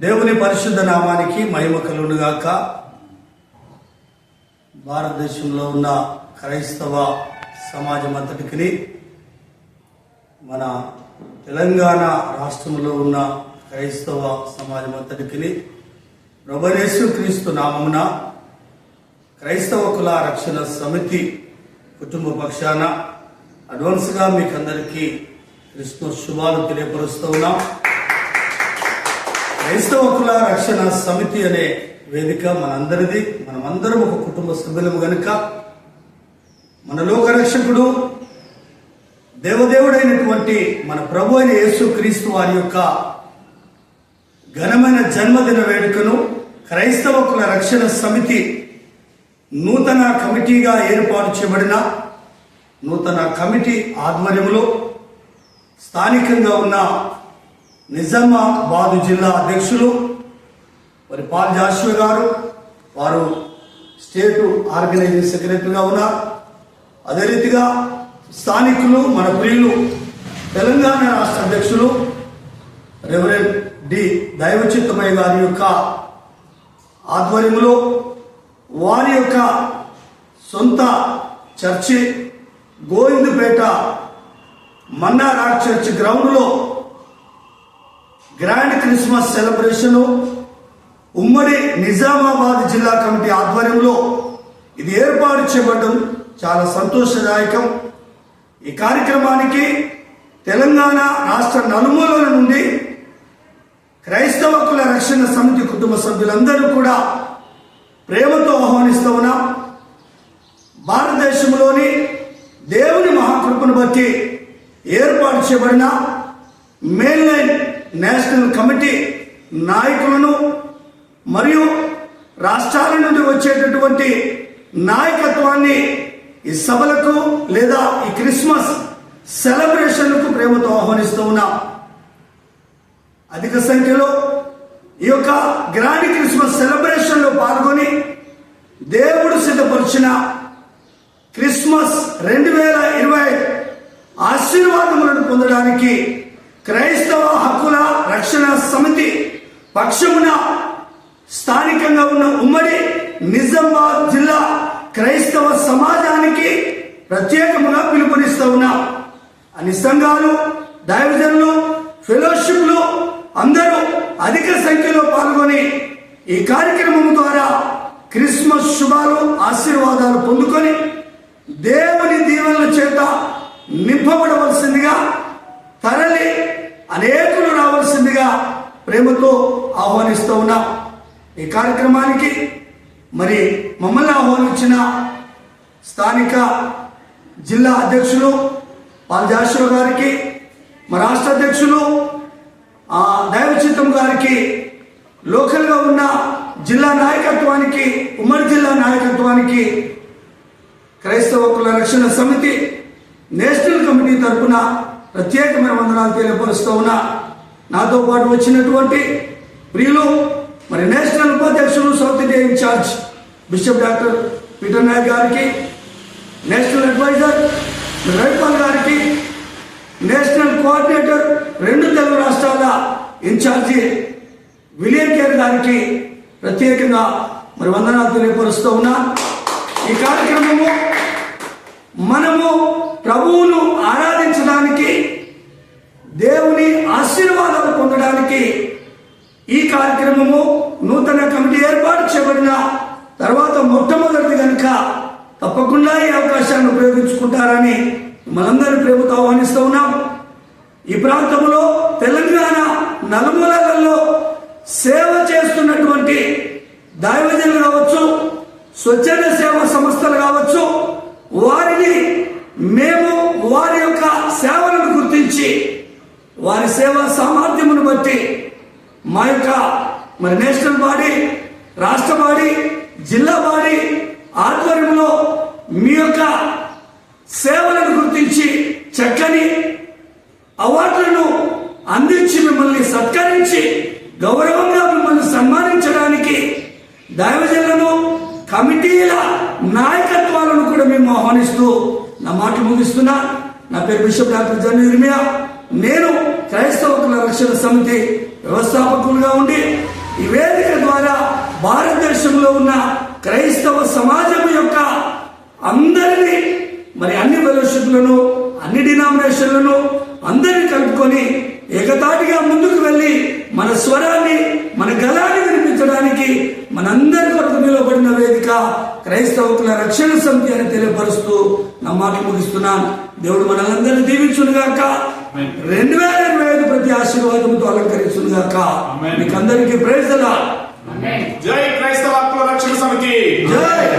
దేవుని పరిశుద్ధ నామానికి మహిమ కలుగునుగాక. భారతదేశంలో ఉన్న క్రైస్తవ సమాజం అంతటికి మన తెలంగాణ రాష్ట్రంలో ఉన్న క్రైస్తవ సమాజం అంతటికి ప్రభనేసు క్రీస్తు నామమున క్రైస్తవ కుల రక్షణ సమితి కుటుంబ పక్షాన అడ్వాన్స్గా మీకు అందరికీ క్రిస్మస్ శుభాలు తెలియపరుస్తూ ఉన్నాం. క్రైస్తవ కుల రక్షణ సమితి అనే వేదిక మనందరిది. మనమందరం ఒక కుటుంబ సభ్యులము గనుక. మన లోక రక్షకుడు దేవదేవుడైనటువంటి మన ప్రభు అయిన యేసు క్రీస్తు వారి యొక్క ఘనమైన జన్మదిన వేడుకను క్రైస్తవ కుల రక్షణ సమితి నూతన కమిటీగా ఏర్పాటు చేయబడిన నూతన కమిటీ ఆధ్వర్యంలో స్థానికంగా ఉన్న నిజామాబాదు జిల్లా అధ్యక్షులు మరి పాల్ జాషువ గారు వారు స్టేట్ ఆర్గనైజింగ్ సెక్రటరీగా ఉన్నారు. అదే రీతిగా స్థానికులు మన ప్రియులు తెలంగాణ రాష్ట్ర అధ్యక్షులు రెవరెండ్ డి దైవచిత్తమయ్య గారి యొక్క ఆధ్వర్యంలో వారి యొక్క సొంత చర్చి గోవిందపేట మన్నారాడ్ చర్చ్ గ్రౌండ్లో గ్రాండ్ క్రిస్మస్ సెలబ్రేషన్ ఉమ్మడి నిజామాబాద్ జిల్లా కమిటీ ఆధ్వర్యంలో ఇది ఏర్పాటు చేయబడడం చాలా సంతోషదాయకం. ఈ కార్యక్రమానికి తెలంగాణ రాష్ట్ర నలుమూలల నుండి క్రైస్తవ కుల రక్షణ సమితి కుటుంబ సభ్యులందరూ కూడా ప్రేమతో ఆహ్వానిస్తూ ఉన్నాం. భారతదేశంలోని దేవుని మహాకృపను బట్టి ఏర్పాటు చేయబడిన మెయిన్ లైన్ నేషనల్ కమిటీ నాయకులను మరియు రాష్ట్రాల నుండి వచ్చేటటువంటి నాయకత్వాన్ని ఈ సభలకు లేదా ఈ క్రిస్మస్ సెలబ్రేషన్కు ప్రేమతో ఆహ్వానిస్తూ ఉన్నాం. అధిక సంఖ్యలో ఈ యొక్క గ్రాండ్ క్రిస్మస్ సెలబ్రేషన్లో పాల్గొని దేవుడు సిద్ధపరిచిన క్రిస్మస్ రెండు వేల ఇరవై ఆశీర్వాదములను పొందడానికి క్రైస్తవ హక్కుల రక్షణ సమితి పక్షమున స్థానికంగా ఉన్న ఉమ్మడి నిజామాబాద్ జిల్లా క్రైస్తవ సమాజానికి ప్రత్యేకముగా పిలుపునిస్తూ ఉన్నాం. అన్ని సంఘాలు దైవజనులు ఫెలోషిప్లు అందరూ అధిక సంఖ్యలో పాల్గొని ఈ కార్యక్రమం ద్వారా క్రిస్మస్ శుభాలు ఆశీర్వాదాలు పొందుకొని దేవుని దీవెనల చేత నింపబడవలసిందిగా తరలి అనేకులు రావాల్సిందిగా ప్రేమతో ఆహ్వానిస్తూ ఉన్నా. ఈ కార్యక్రమానికి మరి మమ్మల్ని ఆహ్వానించిన స్థానిక జిల్లా అధ్యక్షులు పాల్జాశ్వర గారికి మా రాష్ట్ర అధ్యక్షులు ఆ దైవచిత్తం గారికి లోకల్గా ఉన్న జిల్లా నాయకత్వానికి ఉమ్మడి జిల్లా నాయకత్వానికి క్రైస్తవ కుల రక్షణ సమితి నేషనల్ కమిటీ తరఫున ప్రత్యేకమైన వందనాలు తెలియపరుస్తూ ఉన్నా. నాతో పాటు వచ్చినటువంటి ప్రియులు మరి నేషనల్ ఉపాధ్యక్షులు south India incharge bishop doctor Peter Nayak గారికి నేషనల్ అడ్వైజర్ రవిపాల్ గారికి నేషనల్ కోఆర్డినేటర్ రెండు తెలుగు రాష్ట్రాల ఇన్ఛార్జి విలియం కేర్ గారికి ప్రత్యేకంగా మరి వందనాలు తెలియపరుస్తూ ఉన్నా. ఈ కార్యక్రమము మనము ప్రభువును ఆరాధించడానికి దేవుని ఆశీర్వాదాలు పొందడానికి ఈ కార్యక్రమము నూతన కమిటీ ఏర్పాటు చేయబడిన తర్వాత మొట్టమొదటిది కనుక తప్పకుండా ఈ అవకాశాన్ని ఉపయోగించుకుంటారని మనందరి ప్రేమతో ఆహ్వానిస్తూ ఉన్నాం. ఈ ప్రాంతంలో తెలంగాణ నలుమూలలలో సేవ చేస్తున్నటువంటి దైవజనులు కావచ్చు స్వచ్ఛంద సేవా సంస్థలు కావచ్చు వారిని మేము వారి యొక్క సేవలను గుర్తించి వారి సేవా సామర్థ్యం మా యొక్క మరి నేషనల్ బాడీ రాష్ట్ర బాడీ జిల్లా బాడీ ఆధ్వర్యంలో మీ యొక్క సేవలను గుర్తించి చక్కని అవార్డులను అందించి మిమ్మల్ని సత్కరించి గౌరవంగా మిమ్మల్ని సన్మానించడానికి దైవజనులను కమిటీల నాయకత్వాలను కూడా మేము ఆహ్వానిస్తూ నా మాటలు ముగిస్తున్నా. నా పేరు బిషప్ డాక్టర్ జన్ నేను క్రైస్తవ రక్షణ సమితి వ్యవస్థాపకులుగా ఉండి ఈ వేదిక ద్వారా భారతదేశంలో ఉన్న క్రైస్తవ సమాజం యొక్క అందరినీ మరి అన్ని ఫెలోషిప్లను అన్ని డినామినేషన్లను అందరినీ కలుపుకొని ఏకతాటిగా ముందుకు వెళ్ళి మన స్వరాన్ని మన గలాన్ని వినిపించడానికి మనందరి కొరకు నిలబడిన వేదిక క్రైస్తవుల రక్షణ సమితి అని తెలియపరుస్తూ నా మాట ముగిస్తున్నాను. దేవుడు మనల్ని దీవించునుగాక. రెండు వేల ఇరవై ఐదు ప్రతి ఆశీర్వాదంతో అలంకరించునుగాక. ఆమేన్. మీకు అందరికీ ప్రేజలా జై క్రైస్తవ రక్షణ సమితి. జై.